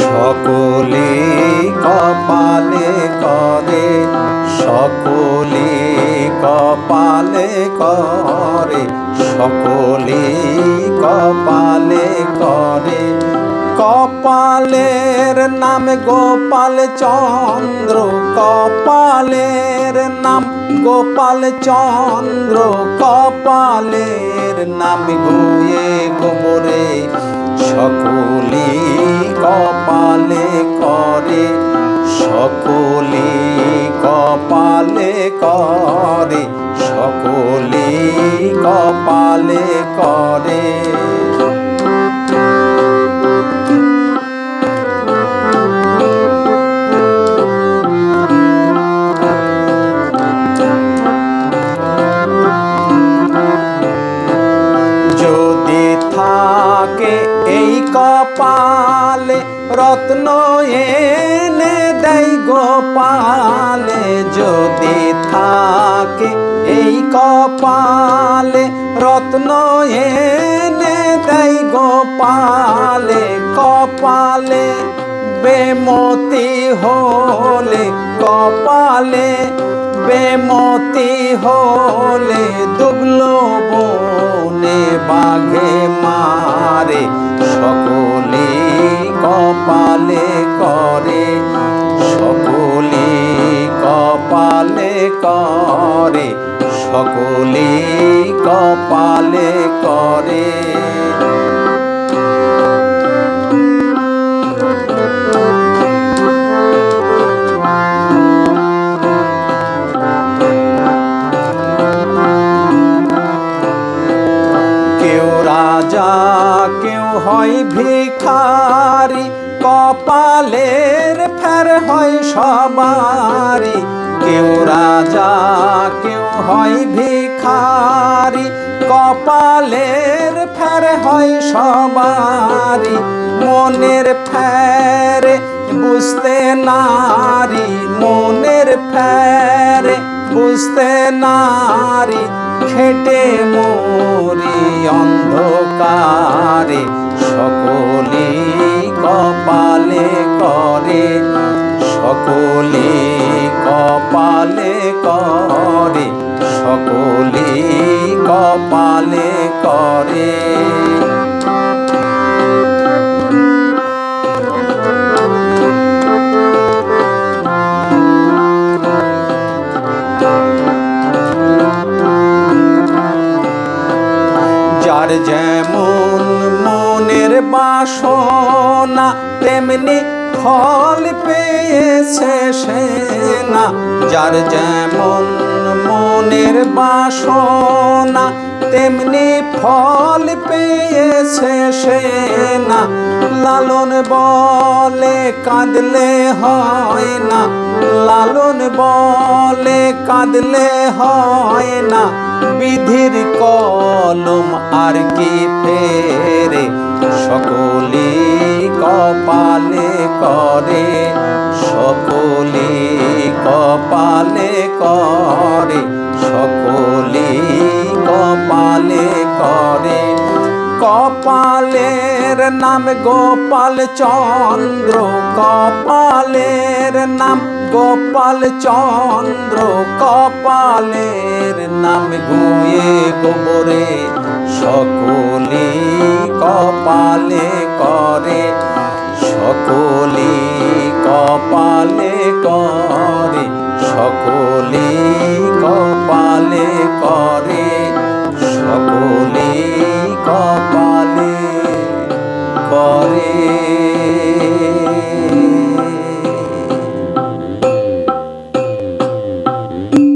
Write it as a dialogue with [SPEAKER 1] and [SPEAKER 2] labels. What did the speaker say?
[SPEAKER 1] সকলে কপালে করে সকলে কপালে করে। সকলে কপালে করে। কপালের নাম গোপাল চন্দ্র, কপালের নাম গোপাল চন্দ্র, কপালের নাম গুয়ে গোবরে। সকলে কপালে করে, সকলে কপালে করে। কপালে করে। যদি থাকে এই কপালে রত্ন এনে দেয় গোপালে। যদি থাকে এই কপালে রত্ন এনে দেয় গোপালে, কপালে বেমতি হলে, কপালে বেমতি হলে দুবলো বনে বাঘে মারে, সকলে কপালে করে, সকলে কপালে করে। সকলে কপালে করে। কেউ রাজা কেউ হয় ভিখারি কপালের ফের হয় সবারি। কেউ রাজা, কেউ হয় ভিখারি, কপালের ফের হয় সবারি, মনের ফেরে বুঝতে নারী, মনের ফেরে বুঝতে নারী, খেটে মরি অন্ধকারে সকলে কপালে করে। সকলে কপালে করে সকলে কপালে করে। যার যেমন মনের বাসনা তেমনি ফল না যার যেমন মনের বাসনা, তেমনি ফল পেয়েছে সে না। লালন বলে কাঁদলে হয় না, লালন বলে কাঁদলে হয় না। বিধির কলম আর কি ফেরে সকলে কপালে করে সকলে কপালে করে, সকলে কপালে করে। কপালের নাম গোপাল চন্দ্র, কপালের নাম গোপাল চন্দ্র, কপালের নাম গুয়ে গোবরে। সকলে কপালে করে, সকলে কপালে করে। glory.